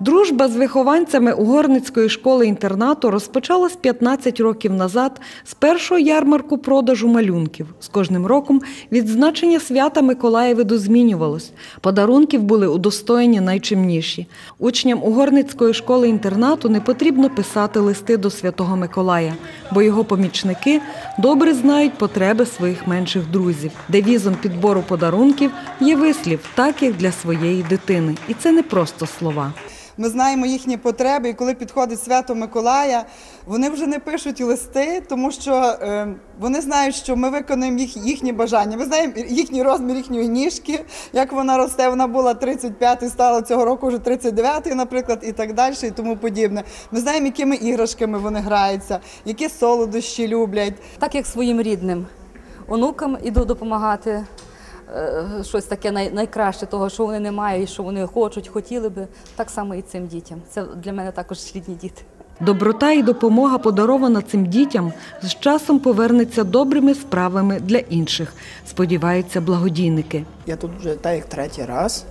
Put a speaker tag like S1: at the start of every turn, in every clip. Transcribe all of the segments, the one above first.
S1: Дружба з вихованцями Угорницької школи-інтернату розпочалась 15 років назад з першого ярмарку продажу малюнків. З кожним роком відзначення свята Миколаєвиду змінювалось. Подарунків були удостоєні найчимніші. Учням Угорницької школи-інтернату не потрібно писати листи до Святого Миколая, бо його помічники добре знають потреби своїх менших друзів. Девізом підбору подарунків є вислів, так як для своєї дитини. І це не просто слова.
S2: Ми знаємо їхні потреби, і коли підходить свято Миколая, вони вже не пишуть листи, тому що е, вони знають, що ми виконуємо їх, їхні бажання. Ми знаємо їхній розмір їхньої ніжки, як вона росте. Вона була 35 і стала цього року вже 39, наприклад, і так далі, і тому подібне. Ми знаємо, якими іграшками вони граються, які солодощі люблять.
S3: так як своїм рідним онукам іду допомагати. Е, Щось таке най, найкраще того, що вони не мають, що вони хочуть, хотіли би, так само і цим дітям. Це для мене також рідні діти.
S1: Доброта і допомога, подарована цим дітям, з часом повернеться добрими справами для інших, сподіваються благодійники.
S4: Я тут вже так як третій раз.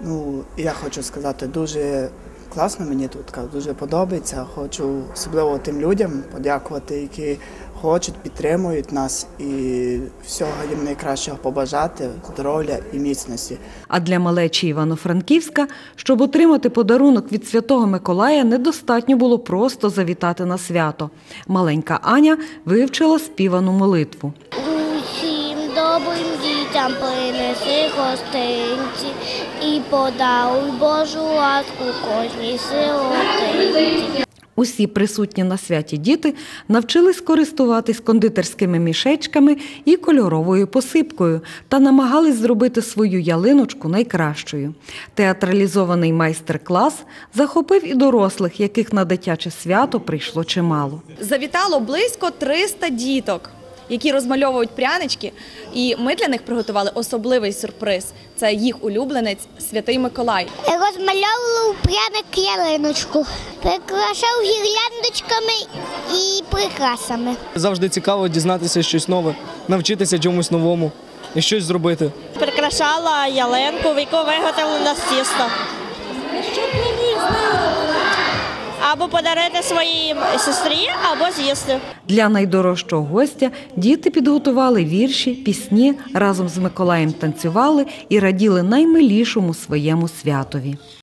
S4: Ну, я хочу сказати, дуже класно мені тут, дуже подобається. Хочу особливо тим людям подякувати, які хочуть, підтримують нас і всього їм найкращого побажати, здоров'я і міцності.
S1: А для малечі Івано-Франківська, щоб отримати подарунок від Святого Миколая, недостатньо було просто завітати на свято. Маленька Аня вивчила співану молитву.
S5: Усім добрим дітям принеси гостинці і подаруй Божу ласку кожній сиротинці.
S1: Усі присутні на святі діти навчились користуватись кондитерськими мішечками і кольоровою посипкою та намагались зробити свою ялиночку найкращою. Театралізований майстер-клас захопив і дорослих, яких на дитяче свято прийшло чимало.
S6: завітало близько 300 діток, які розмальовують прянички, і ми для них приготували особливий сюрприз. Це їх улюбленець Святий Миколай.
S5: Розмальовував пряник ялиночку, прикрашав гірляндочками і прикрасами.
S7: Завжди цікаво дізнатися щось нове, навчитися чомусь новому і щось зробити.
S8: прикрашала яленку, яку виготовлена з тіста. Або подарити своїй сестрі, або з'їсти.
S1: Для найдорожчого гостя діти підготували вірші, пісні, разом з Миколаєм танцювали і раділи наймилішому своєму святові.